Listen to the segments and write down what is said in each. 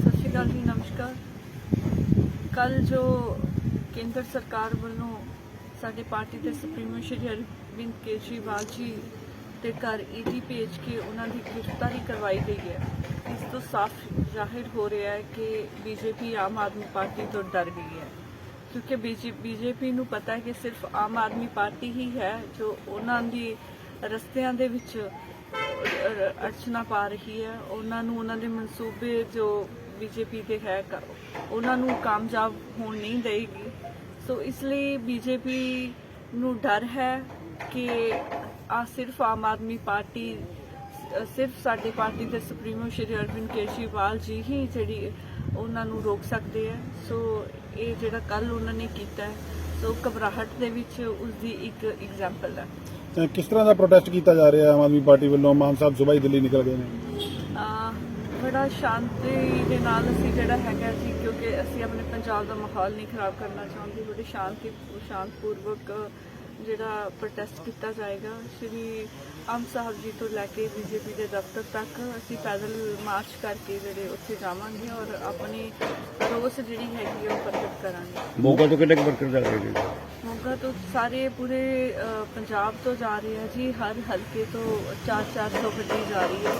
ਸਤਿ ਜੀ, ਨਮਸਕਾਰ। ਕੱਲ ਜੋ ਕੇਂਦਰ ਸਰਕਾਰ ਵੱਲੋਂ ਸਾਡੇ ਪਾਰਟੀ ਦੇ ਸੁਪਰੀਮੋ ਸ਼੍ਰੀ ਅਰਵਿੰਦ ਕੇਜਰੀਵਾਲ ਜੀ ਤੇ ਘਰ ਈਡੀ ਭੇਜ ਕੇ ਉਹਨਾਂ ਦੀ ਗ੍ਰਿਫਤਾਰੀ ਕਰਵਾਈ ਗਈ ਹੈ। ਇਸ ਤੋਂ ਸਾਫ਼ ਜ਼ਾਹਿਰ ਹੋ ਰਿਹਾ ਹੈ ਕਿ ਬੀਜੇਪੀ ਆਮ ਆਦਮੀ ਪਾਰਟੀ ਤੋਂ ਡਰ ਗਈ ਹੈ। ਕਿਉਂਕਿ ਬੀਜੇਪੀ ਨੂੰ ਪਤਾ ਹੈ ਕਿ ਸਿਰਫ ਆਮ ਆਦਮੀ ਪਾਰਟੀ ਹੀ ਹੈ ਜੋ ਉਹਨਾਂ ਦੀ ਰਸਤਿਆਂ ਦੇ ਵਿੱਚ ਅ- ਅੜਚਨਾ ਪਾ ਰਹੀ ਹੈ। ਉਹਨਾਂ ਨੂੰ ਉਹਨਾਂ ਦੇ ਮਨਸੂਬੇ ਜੋ ਬੀਜੇਪੀ ਦੇ ਹੈ ਉਹਨਾਂ ਨੂੰ ਕਾਮਯਾਬ ਹੋਣ ਨਹੀਂ ਦੇਗੀ ਸੋ ਇਸ ਲਈ ਬੀਜੇਪੀ ਨੂੰ ਡਰ ਹੈ ਕਿ ਆ ਸਿਰਫ ਆਮ ਆਦਮੀ ਪਾਰਟੀ ਸਿਰਫ ਸਾਡੀ ਪਾਰਟੀ ਦੇ ਸੁਪਰੀਮੋ ਸ਼੍ਰੀ ਅਰਵਿੰਦ ਕੇਜਰੀਵਾਲ ਜੀ ਹੀ ਜਿਹੜੀ ਉਹਨਾਂ ਨੂੰ ਰੋਕ ਸਕਦੇ ਆ। ਸੋ ਇਹ ਜਿਹੜਾ ਕੱਲ ਉਹਨਾਂ ਨੇ ਕੀਤਾ ਸੋ ਘਬਰਾਹਟ ਦੇ ਵਿੱਚ ਉਸ ਦੀ ਇੱਕ ਐਗਜ਼ਾਮਪਲ ਹੈ। ਤਾਂ ਕਿਸ ਤਰ੍ਹਾਂ ਦਾ ਪ੍ਰੋਟੈਸਟ ਕੀਤਾ ਜਾ ਰਿਹਾ ਆਮ ਆਦਮੀ ਪਾਰਟੀ ਵੱਲੋਂ ਮਾਨ ਸਾਹਿਬ ਹੀ ਦਿੱਲੀ ਨਿਕਲ ਗਏ ਨੇ। ਬੜਾ ਸ਼ਾਂਤੀ ਦੇ ਨਾਲ ਅਸੀਂ ਜਿਹੜਾ ਹੈਗਾ ਜੀ ਕਿਉਂਕਿ ਅਸੀਂ ਆਪਣੇ ਪੰਜਾਬ ਦਾ ਮਾਹੌਲ ਨਹੀਂ ਖਰਾਬ ਕਰਨਾ ਚਾਹੁੰਦੇ ਬੜੇ ਸ਼ਾਂਤੀ ਸ਼ਾਂਤਪੂਰਵਕ ਜਿਹੜਾ ਪ੍ਰੋਟੈਸਟ ਕੀਤਾ ਜਾਏਗਾ ਸ਼੍ਰੀ ਆਮ ਸਾਹਿਬ ਜੀ ਤੋਂ ਲੈ ਕੇ ਬੀਜੇਪੀ ਦੇ ਦਫ਼ਤਰ ਤੱਕ ਅਸੀਂ ਪੈਦਲ ਮਾਰਚ ਕਰਕੇ ਜਿਹੜੇ ਉੱਥੇ ਜਾਵਾਂਗੇ ਔਰ ਆਪਣੀ ਰੋਸ ਜਿਹੜੀ ਹੈਗੀ ਆ ਉਹ ਪ੍ਰਗਟ ਕਰਾਂਗੇ। ਮੋਗਾ ਤੋਂ ਕਿੰਨੇ ਵਰਕਰ ਜਾ ਰਹੇ ਨੇ? ਮੋਗਾ ਤੋਂ ਸਾਰੇ ਪੂਰੇ ਪੰਜਾਬ ਤੋਂ ਜਾ ਰਹੇ ਹੈ ਜੀ ਹਰ ਹਲਕੇ ਤੋਂ 4-400 ਗੱਡੀ ਜਾ ਰਹੀ ਹੈ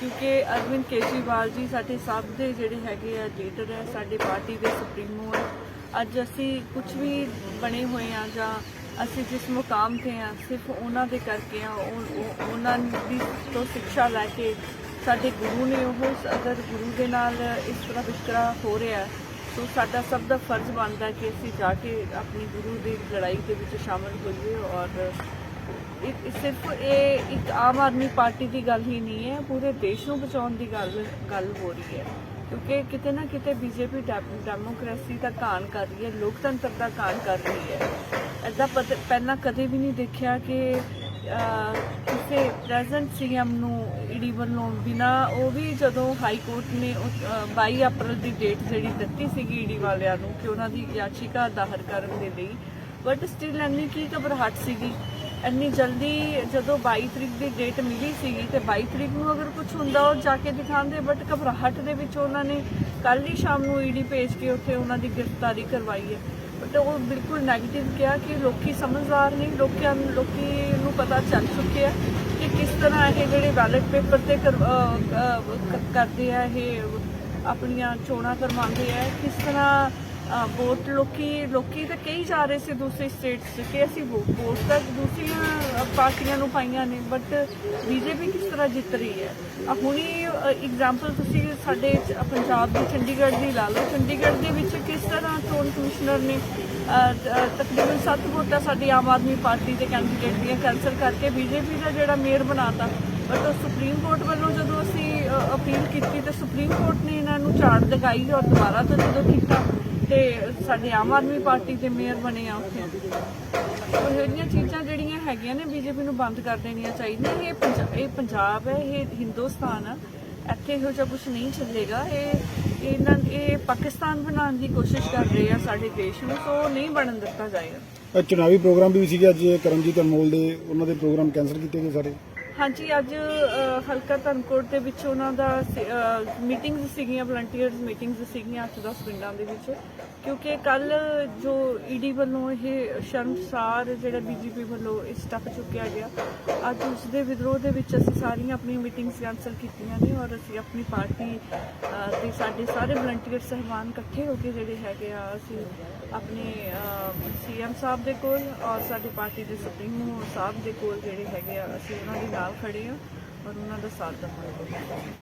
ਕਿਉਂਕਿ ਅਰਵਿੰਦ ਕੇਜਰੀਵਾਲ ਜੀ ਸਾਡੇ ਸਭ ਦੇ ਜਿਹੜੇ ਹੈਗੇ ਆ ਲੀਡਰ ਹੈ ਸਾਡੀ ਪਾਰਟੀ ਦੇ ਸੁਪਰੀਮੋ ਹੈ ਅੱਜ ਅਸੀਂ ਕੁਝ ਵੀ ਬਣੇ ਹੋਏ ਆ ਜਾਂ ਅਸੀਂ ਜਿਸ ਮੁਕਾਮ ਤੇ ਆ ਸਿਰਫ ਉਹਨਾਂ ਦੇ ਕਰਕੇ ਆ ਉਹ- ਉਹਨਾਂ ਦੀ ਤੋਂ ਸਿੱਖਿਆ ਲੈ ਕੇ ਸਾਡੇ ਗੁਰੂ ਨੇ ਉਹ ਅਗਰ ਗੁਰੂ ਦੇ ਨਾਲ ਇਸ ਤਰ੍ਹਾਂ ਵਿਤਕਰਾ ਹੋ ਰਿਹਾ ਸੋ ਸਾਡਾ ਸਭ ਦਾ ਫਰਜ਼ ਬਣਦਾ ਕਿ ਅਸੀਂ ਜਾ ਕੇ ਆਪਣੀ ਗੁਰੂ ਦੀ ਲੜਾਈ ਦੇ ਵਿੱਚ ਸ਼ਾਮਲ ਹੋਈਏ ਔਰ ਇਹ ਸਿਰਫ ਇਹ ਇੱਕ ਆਮ ਆਦਮੀ ਪਾਰਟੀ ਦੀ ਗੱਲ ਹੀ ਨਹੀਂ ਹੈ, ਪੂਰੇ ਦੇਸ਼ ਨੂੰ ਬਚਾਉਣ ਦੀ ਗੱਲ ਗੱਲ ਹੋ ਰਹੀ ਹੈ। ਕਿਉਂਕਿ ਕਿਤੇ ਨਾ ਕਿਤੇ ਬੀਜੇਪੀ ਡੈਮੋਕ੍ਰੇਸੀ ਦਾ ਕਾਣ ਕਰ ਰਹੀ ਹੈ, ਲੋਕਤੰਤਰ ਦਾ ਕਾਣ ਕਰ ਰਹੀ ਹੈ। ਐਦਾਂ ਪਹਿਲਾਂ ਕਦੇ ਵੀ ਨਹੀਂ ਦੇਖਿਆ ਕਿ ਕਿਸੇ ਪ੍ਰੈਜ਼ੈਂਟ ਸੀਐਮ ਨੂੰ ਈਡੀ ਵੱਲੋਂ ਬਿਨਾ ਉਹ ਵੀ ਜਦੋਂ ਹਾਈ ਕੋਰਟ ਨੇ ਉਹ, ਅਹ, 22 ਅਪ੍ਰੈਲ ਦੀ ਡੇਟ ਜਿਹੜੀ ਦਿੱਤੀ ਸੀਗੀ ਈਡੀ ਵਾਲਿਆਂ ਨੂੰ ਕਿ ਉਹਨਾਂ ਦੀ ਯਾਚਿਕਾ ਦਾਖਲ ਕਰਨ ਦੇ ਲਈ ਬਟ ਸਟਿਲ ਇੰਨੀ ਕੀ ਘਬਰਾਹਟ ਸੀਗੀ। ਇੰਨੀ ਜਲਦੀ ਜਦੋਂ 22 ਤਰੀਕ ਦੀ ਡੇਟ ਮਿਲੀ ਸੀਗੀ ਤੇ 22 ਤਰੀਕ ਨੂੰ ਅਗਰ ਕੁਝ ਹੁੰਦਾ ਉਹ ਜਾ ਕੇ ਦਿਖਾਉਂਦੇ ਬਟ ਘਬਰਾਹਟ ਦੇ ਵਿੱਚ ਉਹਨਾਂ ਨੇ ਕੱਲ ਹੀ ਸ਼ਾਮ ਨੂੰ ਈਡੀ ਭੇਜ ਕੇ ਉੱਥੇ ਉਹਨਾਂ ਦੀ ਗ੍ਰਿਫਤਾਰੀ ਕਰਵਾਈ ਹੈ। ਬਟ ਉਹ ਬਿਲਕੁਲ 네ਗੇਟਿਵ ਕਿਹਾ ਕਿ ਲੋਕੀ ਸਮਝਦਾਰ ਨਹੀਂ ਲੋਕਾਂ ਨੂੰ, ਲੋਕੀ ਨੂੰ ਪਤਾ ਚੱਲ ਚੁੱਕਿਆ ਕਿ ਕਿਸ ਤਰ੍ਹਾਂ ਇਹ ਜਿਹੜੇ ਬੈਲਟ ਪੇਪਰ ਤੇ ਕਰ- ਕਰਦੇ ਆ, ਇਹ ਆਪਣੀਆਂ ਚੋਣਾਂ ਕਰਵਾਉਂਦੇ ਆ, ਕਿਸ ਤਰ੍ਹਾਂ ਵੋਟ ਲੋਕੀ ਲੋਕੀ ਤਾਂ ਕਹੀ ਜਾ ਰਹੇ ਸੀ ਦੂਸਰੀ ਸਟੇਟਸ 'ਚ ਕਿ ਅਸੀਂ ਵੋ- ਵੋਟ ਤਾਂ ਦੂਸਰੀਆਂ ਪਾਰਟੀਆਂ ਨੂੰ ਪਾਈਆਂ ਨੇ ਬਟ ਬੀਜੇਪੀ ਕਿਸ ਤਰ੍ਹਾਂ ਜਿੱਤ ਰਹੀ ਹੈ? ਹੁਣੀ ਐਗਜ਼ਾਮਪਲ ਤੁਸੀਂ ਸਾਡੇ ਪੰਜਾਬ ਦੀ ਚੰਡੀਗੜ੍ਹ ਦੀ ਲਾ ਲਓ। ਚੰਡੀਗੜ੍ਹ ਦੇ ਵਿੱਚ ਕਿਸ ਤਰ੍ਹਾਂ ਚੋਣ ਕਮਿਸ਼ਨਰ ਨੇ ਤਕਰੀਬਨ 7 ਵੋਟਾਂ ਸਾਡੀ ਆਮ ਆਦਮੀ ਪਾਰਟੀ ਦੇ ਕੈਂਡੀਡੇਟ ਦੀਆਂ ਕੈਂਸਲ ਕਰਕੇ ਬੀਜੇਪੀ ਦਾ ਜਿਹੜਾ ਮੇਅਰ ਬਣਾਤਾ। ਬਟ ਉਹ ਸੁਪਰੀਮ ਕੋਰਟ ਵੱਲੋਂ ਜਦੋਂ ਅਸੀਂ ਅਪੀਲ ਕੀਤੀ ਤੇ ਸੁਪਰੀਮ ਕੋਰਟ ਨੇ ਇਹਨਾਂ ਨੂੰ ਝਾੜ ਲਗਾਈ ਔਰ ਦੁਬਾਰਾ ਤੋਂ ਜਦੋਂ ਕੀਤਾ ਤੇ ਸਾਡੇ ਆਮ ਆਦਮੀ ਪਾਰਟੀ ਦੇ ਮੇਅਰ ਬਣੇ ਆ ਉੱਥੇ। ਉਹ ਜਿਹੜੀਆਂ ਚੀਜ਼ਾਂ ਜਿਹੜੀਆਂ ਹੈਗੀਆਂ ਨੇ ਬੀਜੇਪੀ ਨੂੰ ਬੰਦ ਕਰ ਦੇਣੀਆਂ ਚਾਹੀਦੀਆਂ, ਇਹ ਪੰਜਾਬ ਇਹ ਪੰਜਾਬ ਹੈ, ਇਹ ਹਿੰਦੁਸਤਾਨ ਆ। ਇੱਥੇ ਇਹੋ ਜਿਹਾ ਕੁਝ ਨਹੀਂ ਚੱਲੇਗਾ। ਇਹ, ਇਹਨਾਂ, ਇਹ ਪਾਕਿਸਤਾਨ ਬਣਾਉਣ ਦੀ ਕੋਸ਼ਿਸ਼ ਕਰ ਰਹੇ ਆ ਸਾਡੇ ਦੇਸ਼ ਨੂੰ, ਸੋ ਨਹੀਂ ਬਣਨ ਦਿੱਤਾ ਜਾਏਗਾ। ਚੁਣਾਵੀ ਪ੍ਰੋਗਰਾਮ ਵੀ ਸੀਗੇ ਅੱਜ ਕਰਮਜੀਤ ਅਨਮੋਲ ਦੇ, ਉਹਨਾਂ ਦੇ ਪ੍ਰੋਗਰਾਮ ਕੈਂਸਲ ਕੀਤੇ ਗਏ ਸਾਰੇ ਹਾਂਜੀ ਅੱਜ ਹਲਕਾ ਧਨਕੋਟ ਦੇ ਵਿੱਚ ਉਹਨਾਂ ਦਾ ਮੀਟਿੰਗਸ ਸੀਗੀਆਂ ਵਲੰਟੀਅਰਸ ਮੀਟਿੰਗਸ ਸੀਗੀਆਂ 8-10 ਪਿੰਡਾਂ ਦੇ ਵਿੱਚ। ਕਿਉਂਕਿ ਕੱਲ ਜੋ ਈਡੀ ਵੱਲੋਂ ਇਹ ਸ਼ਰਮਸਾਰ ਜਿਹੜਾ ਬੀਜੇਪੀ ਵੱਲੋਂ ਇਹ ਸਟੈਪ ਚੁੱਕਿਆ ਗਿਆ ਅੱਜ ਉਸ ਦੇ ਵਿਦਰੋਹ ਦੇ ਵਿੱਚ ਅਸੀਂ ਸਾਰੀਆਂ ਆਪਣੀਆਂ ਮੀਟਿੰਗਸ ਕੈਂਸਲ ਕੀਤੀਆਂ ਨੇ ਔਰ ਅਸੀਂ ਆਪਣੀ ਪਾਰਟੀ ਅ, ਸਾਡੇ ਸਾਰੇ ਵਲੰਟੀਅਰ ਸਹਿਬਾਨ ਇਕੱਠੇ ਹੋ ਕੇ ਜਿਹੜੇ ਹੈਗੇ ਆ ਅਸੀਂ ਆਪਣੇ ਸੀਐਮ ਸਾਹਿਬ ਦੇ ਕੋਲ ਔਰ ਸਾਡੀ ਪਾਰਟੀ ਦੇ ਸੁਪਰੀਮੋ ਸਾਹਿਬ ਦੇ ਕੋਲ ਜਿਹੜੇ ਹੈਗੇ ਆ, ਅਸੀਂ ਉਹਨਾਂ ਦੇ ਨਾਲ ਖੜੇ ਆ ਔਰ ਉਹਨਾਂ ਦਾ ਸਾਥ ਦਵਾਂਗੇ